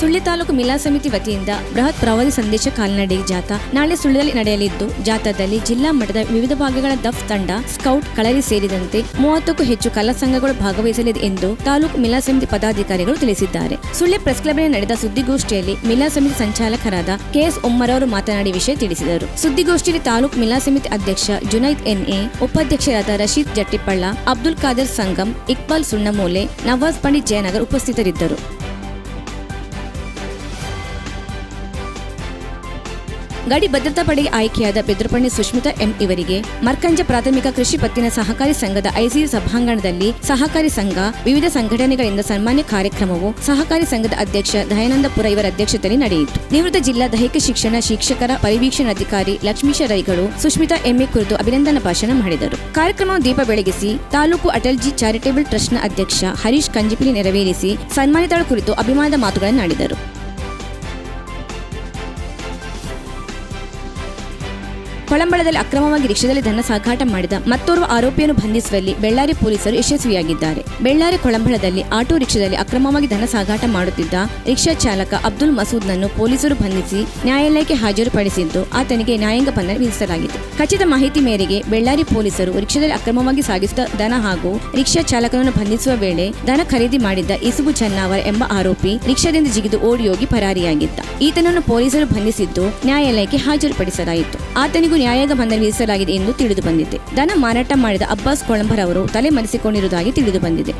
ಸುಳ್ಯ ತಾಲೂಕು ಮಿಲಾ ಸಮಿತಿ ವತಿಯಿಂದ ಬೃಹತ್ ಪ್ರವಾದಿ ಸಂದೇಶ ಕಾಲ್ನಡಿ ಜಾಥಾ ನಾಳೆ ಸುಳ್ಯದಲ್ಲಿ ನಡೆಯಲಿದ್ದು, ಜಾಥಾದಲ್ಲಿ ಜಿಲ್ಲಾ ಮಟ್ಟದ ವಿವಿಧ ಭಾಗಗಳ ದಫ್ ತಂಡ, ಸ್ಕೌಟ್, ಕಳರಿ ಸೇರಿದಂತೆ ಮೂವತ್ತಕ್ಕೂ ಹೆಚ್ಚು ಕಲಾ ಸಂಘಗಳು ಭಾಗವಹಿಸಲಿದೆ ಎಂದು ತಾಲೂಕು ಮಿಲಾ ಸಮಿತಿ ಪದಾಧಿಕಾರಿಗಳು ತಿಳಿಸಿದ್ದಾರೆ. ಸುಳ್ಳಿ ಪ್ರೆಸ್ ಕ್ಲಬ್ನಲ್ಲಿ ನಡೆದ ಸುದ್ದಿಗೋಷ್ಠಿಯಲ್ಲಿ ಮಿಲಾ ಸಮಿತಿ ಸಂಚಾಲಕರಾದ ಕೆಎಸ್ ಉಮ್ಮರವರು ಮಾತನಾಡಿ ವಿಷಯ ತಿಳಿಸಿದರು. ಸುದ್ದಿಗೋಷ್ಠಿಯಲ್ಲಿ ತಾಲೂಕು ಮಿಲಾ ಸಮಿತಿ ಅಧ್ಯಕ್ಷ ಜುನೈದ್ ಎನ್ಎ, ಉಪಾಧ್ಯಕ್ಷರಾದ ರಶೀದ್ ಜಟ್ಟಿಪಳ್ಳ ಅಬ್ದುಲ್ ಖಾದರ್ ಸಂಗಮ್, ಇಕ್ಬಾಲ್ ಸುಣ್ಣಮೂಲೆ, ನವಾಜ್ ಪಂಡಿತ್ ಜಯನಗರ್ ಉಪಸ್ಥಿತರಿದ್ದರು. ಗಡಿ ಭದ್ರತಾ ಪಡೆಗೆ ಆಯ್ಕೆಯಾದ ಬೆದ್ರಪಣ್ಣಿ ಸುಷ್ಮಿತಾ ಎಂ ಇವರಿಗೆ ಮರ್ಕಂಜ ಪ್ರಾಥಮಿಕ ಕೃಷಿ ಪತ್ತಿನ ಸಹಕಾರಿ ಸಂಘದ ಐಸಿ ಸಭಾಂಗಣದಲ್ಲಿ ಸಹಕಾರಿ ಸಂಘ, ವಿವಿಧ ಸಂಘಟನೆಗಳಿಂದ ಸನ್ಮಾನ್ಯ ಕಾರ್ಯಕ್ರಮವು ಸಹಕಾರಿ ಸಂಘದ ಅಧ್ಯಕ್ಷ ದಯಾನಂದಪುರ ಇವರ ಅಧ್ಯಕ್ಷತೆಯಲ್ಲಿ ನಡೆಯಿತು. ನಿವೃತ್ತ ಜಿಲ್ಲಾ ದೈಹಿಕ ಶಿಕ್ಷಣ ಶಿಕ್ಷಕರ ಪರಿವೀಕ್ಷಣಾಧಿಕಾರಿ ಲಕ್ಷ್ಮೀಶ ರೈಗಳು ಸುಷ್ಮಿತಾ ಎಂಎ ಕುರಿತು ಅಭಿನಂದನಾ ಭಾಷಣ ಮಾಡಿದರು. ಕಾರ್ಯಕ್ರಮ ದೀಪ ಬೆಳಗಿಸಿ ತಾಲೂಕು ಅಟಲ್ಜಿ ಚಾರಿಟೇಬಲ್ ಟ್ರಸ್ಟ್ನ ಅಧ್ಯಕ್ಷ ಹರೀಶ್ ಕಂಜಿಪಿಲಿ ನೆರವೇರಿಸಿ ಸನ್ಮಾನಿತರ ಕುರಿತು ಅಭಿಮಾನದ ಮಾತುಗಳನ್ನಾಡಿದರು ಕೊಳಂಬಳದಲ್ಲಿ ಅಕ್ರಮವಾಗಿ ರಿಕ್ಷಾದಲ್ಲಿ ಧನ ಸಾಗಾಟ ಮಾಡಿದ ಮತ್ತೋರ್ವ ಆರೋಪಿಯನ್ನು ಬಂಧಿಸುವಲ್ಲಿ ಬೆಳ್ಳಾರಿ ಪೊಲೀಸರು ಯಶಸ್ವಿಯಾಗಿದ್ದಾರೆ. ಬೆಳ್ಳಾರಿ ಕೊಳಂಬಳದಲ್ಲಿ ಆಟೋ ರಿಕ್ಷಾದಲ್ಲಿ ಅಕ್ರಮವಾಗಿ ಧನ ಸಾಗಾಟ ಮಾಡುತ್ತಿದ್ದ ರಿಕ್ಷಾ ಚಾಲಕ ಅಬ್ದುಲ್ ಮಸೂದ್ನನ್ನು ಪೊಲೀಸರು ಬಂಧಿಸಿ ನ್ಯಾಯಾಲಯಕ್ಕೆ ಹಾಜರುಪಡಿಸಿದ್ದು, ಆತನಿಗೆ ನ್ಯಾಯಾಂಗ ಬಂಧನ ವಿಧಿಸಲಾಗಿದೆ ಖಚಿತ ಮಾಹಿತಿ ಮೇರೆಗೆ ಬೆಳ್ಳಾರಿ ಪೊಲೀಸರು ರಿಕ್ಷಾದಲ್ಲಿ ಅಕ್ರಮವಾಗಿ ಸಾಗಿಸಿದ ದನ ಹಾಗೂ ರಿಕ್ಷಾ ಚಾಲಕನನ್ನು ಬಂಧಿಸುವ ವೇಳೆ ದನ ಖರೀದಿ ಮಾಡಿದ್ದ ಇಸುಬು ಚನ್ನಾವರ್ ಎಂಬ ಆರೋಪಿ ರಿಕ್ಷಾದಿಂದ ಜಿಗಿದು ಓಡಿ ಹೋಗಿ ಪರಾರಿಯಾಗಿದ್ದ. ಈತನನ್ನು ಪೊಲೀಸರು ಬಂಧಿಸಿದ್ದು ನ್ಯಾಯಾಲಯಕ್ಕೆ ಹಾಜರುಪಡಿಸಲಾಯಿತು. ಆತನಿಗೂ ನ್ಯಾಯಾಂಗ ಬಂಧನ ವಿಧಿಸಲಾಗಿದೆ ಎಂದು ತಿಳಿದು ಬಂದಿದೆ. ದನ ಮಾರಾಟ ಮಾಡಿದ ಅಬ್ಬಾಸ್ ಕೊಳಂಬರ್ ಅವರು ತಲೆ ಮರೆಸಿಕೊಂಡಿರುವುದಾಗಿ ತಿಳಿದು ಬಂದಿದೆ.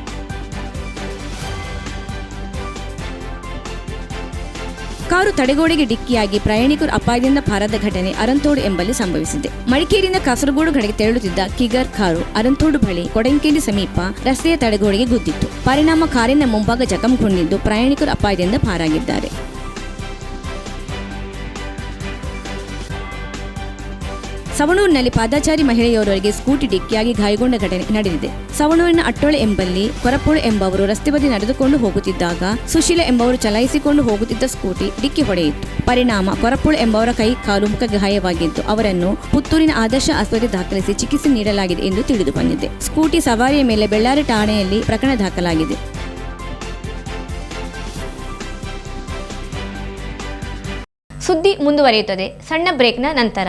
ಕಾರು ತಡೆಗೋಡೆಗೆ ಡಿಕ್ಕಿಯಾಗಿ ಪ್ರಯಾಣಿಕರು ಅಪಾಯದಿಂದ ಪಾರಾದ ಘಟನೆ ಅರಂತೋಡು ಎಂಬಲ್ಲಿ ಸಂಭವಿಸಿದೆ. ಮಡಿಕೇರಿಯಿಂದ ಕಾಸರಗೋಡು ಕಡೆಗೆ ತೆರಳುತ್ತಿದ್ದ ಕಿಗರ್ ಕಾರು ಅರಂತೋಡು ಬಳಿ ಕೊಡಂಕೇರಿ ಸಮೀಪ ರಸ್ತೆಯ ತಡೆಗೋಡೆಗೆ ಗುದ್ದಿತ್ತು. ಪರಿಣಾಮ ಕಾರಿನ ಮುಂಭಾಗ ಜಖಂಗೊಂಡಿದ್ದು ಪ್ರಯಾಣಿಕರು ಅಪಾಯದಿಂದ ಪಾರಾಗಿದ್ದಾರೆ. ಸವಣೂರಿನಲ್ಲಿ ಪಾದಾಚಾರಿ ಮಹಿಳೆಯೋರ್ವರಿಗೆ ಸ್ಕೂಟಿ ಡಿಕ್ಕಿಯಾಗಿ ಗಾಯಗೊಂಡ ಘಟನೆ ನಡೆದಿದೆ. ಸವಣೂರಿನ ಅಟ್ಟೋಳೆ ಎಂಬಲ್ಲಿ ಕೊರಪೋಳು ಎಂಬವರು ರಸ್ತೆ ಬದಿ ನಡೆದುಕೊಂಡು ಹೋಗುತ್ತಿದ್ದಾಗ ಸುಶೀಲ ಎಂಬವರು ಚಲಾಯಿಸಿಕೊಂಡು ಹೋಗುತ್ತಿದ್ದ ಸ್ಕೂಟಿ ಡಿಕ್ಕಿ ಹೊಡೆಯಿತು. ಪರಿಣಾಮ ಕೊರಪೋಳು ಎಂಬವರ ಕೈ, ಕಾಲು ಮುಖ ಗಾಯವಾಗಿದ್ದು, ಅವರನ್ನು ಪುತ್ತೂರಿನ ಆದರ್ಶ ಆಸ್ಪತ್ರೆ ದಾಖಲಿಸಿ ಚಿಕಿತ್ಸೆ ನೀಡಲಾಗಿದೆ ಎಂದು ತಿಳಿದು ಬಂದಿದೆ. ಸ್ಕೂಟಿ ಸವಾರಿಯ ಮೇಲೆ ಬೆಳ್ಳಾರಿ ಠಾಣೆಯಲ್ಲಿ ಪ್ರಕರಣ ದಾಖಲಾಗಿದೆ. ಸುದ್ದಿ ಮುಂದುವರಿಯುತ್ತದೆ. ಸಣ್ಣ ಬ್ರೇಕ್ನ ನಂತರ.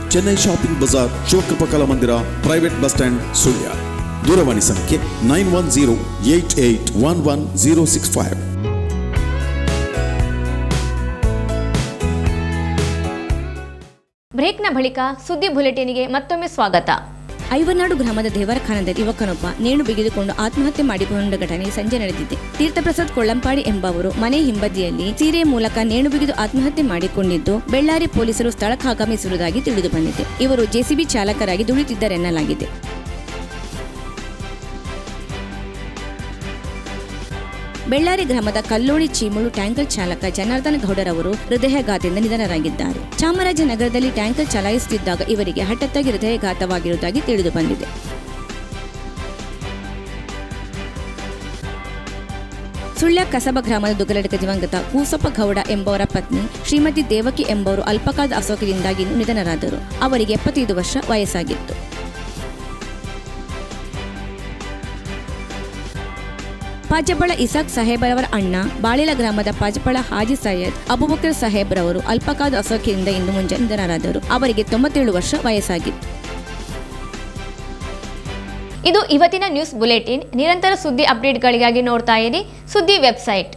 ಚೆನ್ನೈ ಶಾಪಿಂಗ್ ಬಜಾರ್ ಶಿವಕೃಪ ಕಲಾ ಮಂದಿರ ಪ್ರೈವೇಟ್ ಬಸ್ ಸ್ಟ್ಯಾಂಡ್ ಸುಳ್ಯ ದೂರವಾಣಿ ಸಂಖ್ಯೆ nine one zero eight eight one one zero six five ಬ್ರೇಕ್ನ ಬಳಿಕ ಸುದ್ದಿ ಬುಲೆಟಿನ್ಗೆ ಮತ್ತೊಮ್ಮೆ ಸ್ವಾಗತ ಐವನಾಡು ಗ್ರಾಮದ ದೇವರಖಾನದಲ್ಲಿ ಯುವಕನೊಬ್ಬ ನೇಣು ಬಿಗಿದುಕೊಂಡು ಆತ್ಮಹತ್ಯೆ ಮಾಡಿಕೊಂಡ ಘಟನೆ ಸಂಜೆ ನಡೆದಿದೆ. ತೀರ್ಥಪ್ರಸಾದ್ ಕೊಳ್ಳಂಪಾಡಿ ಎಂಬವರು ಮನೆ ಹಿಂಬದಿಯಲ್ಲಿ ಸೀರೆ ಮೂಲಕ ನೇಣು ಬಿಗಿದು ಆತ್ಮಹತ್ಯೆ ಮಾಡಿಕೊಂಡಿದ್ದು, ಬೆಳ್ಳಾರಿ ಪೊಲೀಸರು ಸ್ಥಳಕ್ಕೆ ತಿಳಿದುಬಂದಿದೆ. ತಿಳಿದು ಬಂದಿದೆ ಇವರು ಜೆಸಿಬಿ ಚಾಲಕರಾಗಿ ದುಡಿತಿದ್ದರೆನ್ನಲಾಗಿದೆ ಬೆಳ್ಳಾರಿ ಗ್ರಾಮದ ಕಲ್ಲೋಳಿ ಚೀಮುಳು ಟ್ಯಾಂಕರ್ ಚಾಲಕ ಜನಾರ್ದನ ಗೌಡರವರು ಹೃದಯಘಾತದಿಂದ ನಿಧನರಾಗಿದ್ದಾರೆ. ಚಾಮರಾಜನಗರದಲ್ಲಿ ಟ್ಯಾಂಕರ್ ಚಲಾಯಿಸುತ್ತಿದ್ದಾಗ ಇವರಿಗೆ ಹಠತ್ತಾಗಿ ಹೃದಯಘಾತವಾಗಿರುವುದಾಗಿ ತಿಳಿದು ಬಂದಿದೆ. ಸುಳ್ಯ ಕಸಬ ಗ್ರಾಮದ ದುಗಲಡಕ ದಿವಂಗತ ಕೂಸಪ್ಪ ಗೌಡ ಎಂಬವರ ಪತ್ನಿ ಶ್ರೀಮತಿ ದೇವಕಿ ಎಂಬವರು ಅಲ್ಪಕಾಲದ ಅಸೋಕದಿಂದಾಗಿ ನಿಧನರಾದರು. ಅವರಿಗೆ ಎಪ್ಪತ್ತೈದು ವರ್ಷ ವಯಸ್ಸಾಗಿತ್ತು. ಪಾಜಪಳ ಇಸಾಕ್ ಸಾಹೇಬರವರ ಅಣ್ಣ, ಬಾಳಿಲ ಗ್ರಾಮದ ಪಾಜಪಳ ಹಾಜಿ ಸಯ್ಯದ್ ಅಬುಬಕರ್ ಸಾಹೇಬ್ರವರು ಅಲ್ಪಕಾದ ಅಸೌಖ್ಯದಿಂದ ಇಂದು ಮುಂಜಾನೆ ನಿಧನರಾದರು ಅವರಿಗೆ ತೊಂಬತ್ತೇಳು ವರ್ಷ ವಯಸ್ಸಾಗಿತ್ತು ಇದು ಇವತ್ತಿನ ನ್ಯೂಸ್ ಬುಲೆಟಿನ್. ನಿರಂತರ ಸುದ್ದಿ ಅಪ್ಡೇಟ್ಗಳಿಗಾಗಿ ನೋಡ್ತಾ ಇರಿ ಸುದ್ದಿ ವೆಬ್ಸೈಟ್.